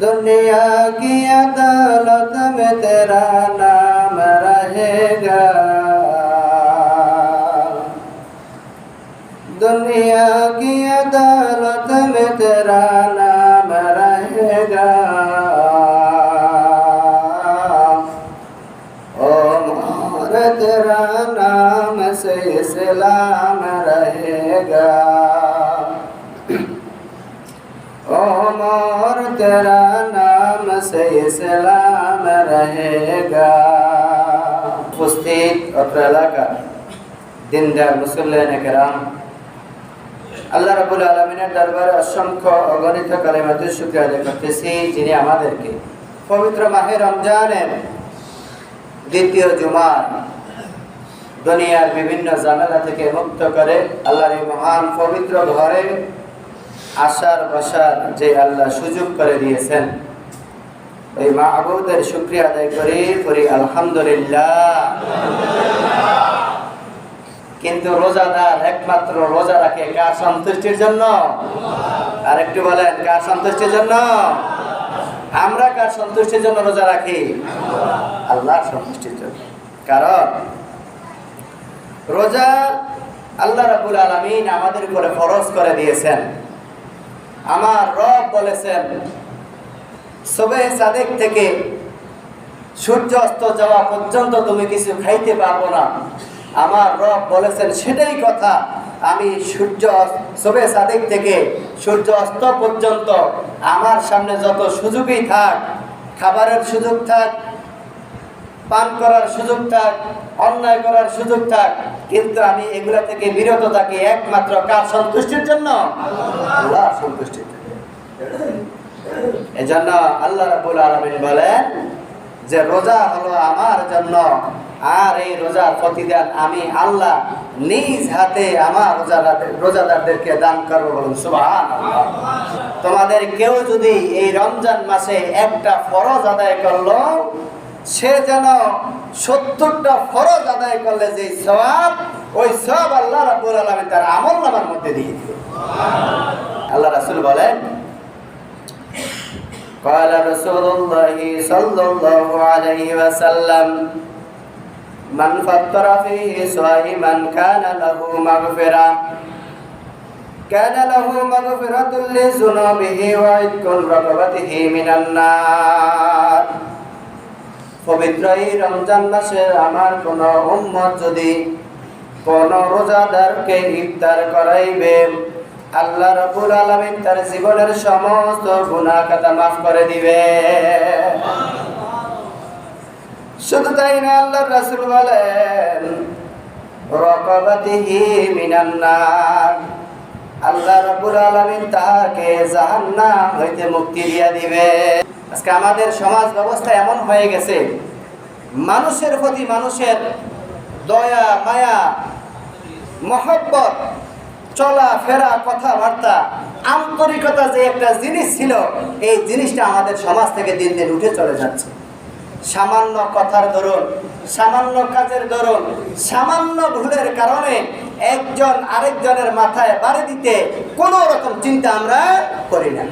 दुनिया की अदालत में तेरा नाम रहेगा। दुनिया की अदालत में तेरा नाम रहेगा। ओ मोर तेरा नाम से इस्लाम रहेगा। ओ मोर तेरा नाम से इस्लाम रहेगा উপস্থিত অত্র এলাকার দিনদার মুসল্লান কেরাম আল্লাহ রাবুল আলমিনের দরবারে অসংখ্য অগণিত কালেমাতের শুক্রিয়া আদায় করতেছি যিনি আমাদেরকে পবিত্র মাহে রমজানের দ্বিতীয় জুমার দুনিয়ার বিভিন্ন ঝামেলা থেকে মুক্ত করে আল্লাহর এই মহান পবিত্র ঘরে আসার বসার যে আল্লাহ সুযোগ করে দিয়েছেন। ওই মাহবুদের শুক্রিয়া আদায় করি করি আলহামদুলিল্লাহ। কিন্তু রোজাদার একমাত্র রোজা রাখে কার সন্তুষ্টির জন্য? আর একটু বলেন, কার সন্তুষ্টির জন্য? আমরা কার সন্তুষ্টির জন্য রোজা রাখি? আল্লাহর সন্তুষ্টির জন্য। কারণ রোজা আল্লাহ রাবুল আলমিন আমাদের উপরে ফরজ করে দিয়েছেন। আমার রব বলেছেন, সবে সাদেক থেকে সূর্য অস্ত যাওয়া পর্যন্ত তুমি কিছু খাইতে পারব না। আমার রব বলেছেন, সেটাই কথা। আমি সূর্য, সবে সাদেক থেকে সূর্য অস্ত পর্যন্ত আমার সামনে যত সুযোগই থাক, খাবারের সুযোগ থাক পান করার সুযোগ থাক, অন্যায় করার সুযোগ থাক, কিন্তু আমি এগুলা থেকে বিরত থাকি একমাত্র কার সন্তুষ্টির জন্য? আল্লাহ সন্তুষ্টির জন্য। এজন্য আল্লাহ রাব্বুল আলামিন বলেন যে রোজা হলো আমার জন্য, আর এই রোজার প্রতিদান আমি আল্লাহ নিজ হাতে আমার রোজাদার রোজাদারদেরকে দান করব বলুন সুবহান তোমাদের কেউ যদি এই রমজান মাসে একটা ফরজ আদায় করল সে যেন সত্তরটা ফরজ আদায় করলে যে সব ওই সব আল্লাহ রাব্বুল আলামিন তার আমল নামার মধ্যে দিয়ে দিবে আল্লাহ রাসূল বলেন قال رسول الله صلى الله عليه وسلم من فطر فيه صائما كان له مغفرة كان له مغفرة لذنوبه وعتق رقبته من النار পবিত্র এই রমজান মাসে আমার কোন উম্মত যদি কোন রোজাদারকে ইফতার করাইবে, আল্লাহ রাব্বুল আলামিন তার জীবনের সমস্ত গুনাহ খাতা মাফ করে দিবে। শুধু তাই না আল্লাহর রাসূল বলেন, রাকাবাতিহি মিনান নার। আল্লাহ রাব্বুল আলামিন তাকে জাহান্নাম হইতে মুক্তি দিয়া দিবে। আজকে আমাদের সমাজ ব্যবস্থা এমন হয়ে গেছে, মানুষের প্রতি মানুষের দয়া, মায়া, মহব্বত চলা ফেরা কথাবার্তা, আন্তরিকতা যে একটা জিনিস ছিল, এই জিনিসটা আমাদের সমাজ থেকে দিন দিন উঠে চলে যাচ্ছে। সামান্য কথার দরুন, সামান্য কাজের দরুন, সামান্য ভুলের কারণে একজন আরেকজনের মাথায় বাড়ি দিতে কোনো রকম চিন্তা আমরা করি না।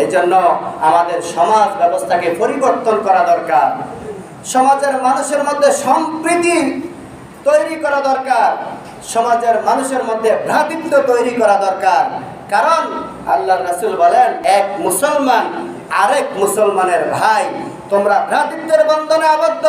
এই জন্য আমাদের সমাজ ব্যবস্থাকে পরিবর্তন করা দরকার। সমাজের মানুষের মধ্যে সম্প্রীতি তৈরি করা দরকার। সমাজের মানুষের মধ্যে ভ্রাতৃত্ব তৈরি করা দরকার। কারণ আল্লাহ রাসুল বলেন, এক মুসলমান আরেক মুসলমানের ভাই, তোমরা ভ্রাতৃত্বের বন্ধনে আবদ্ধ।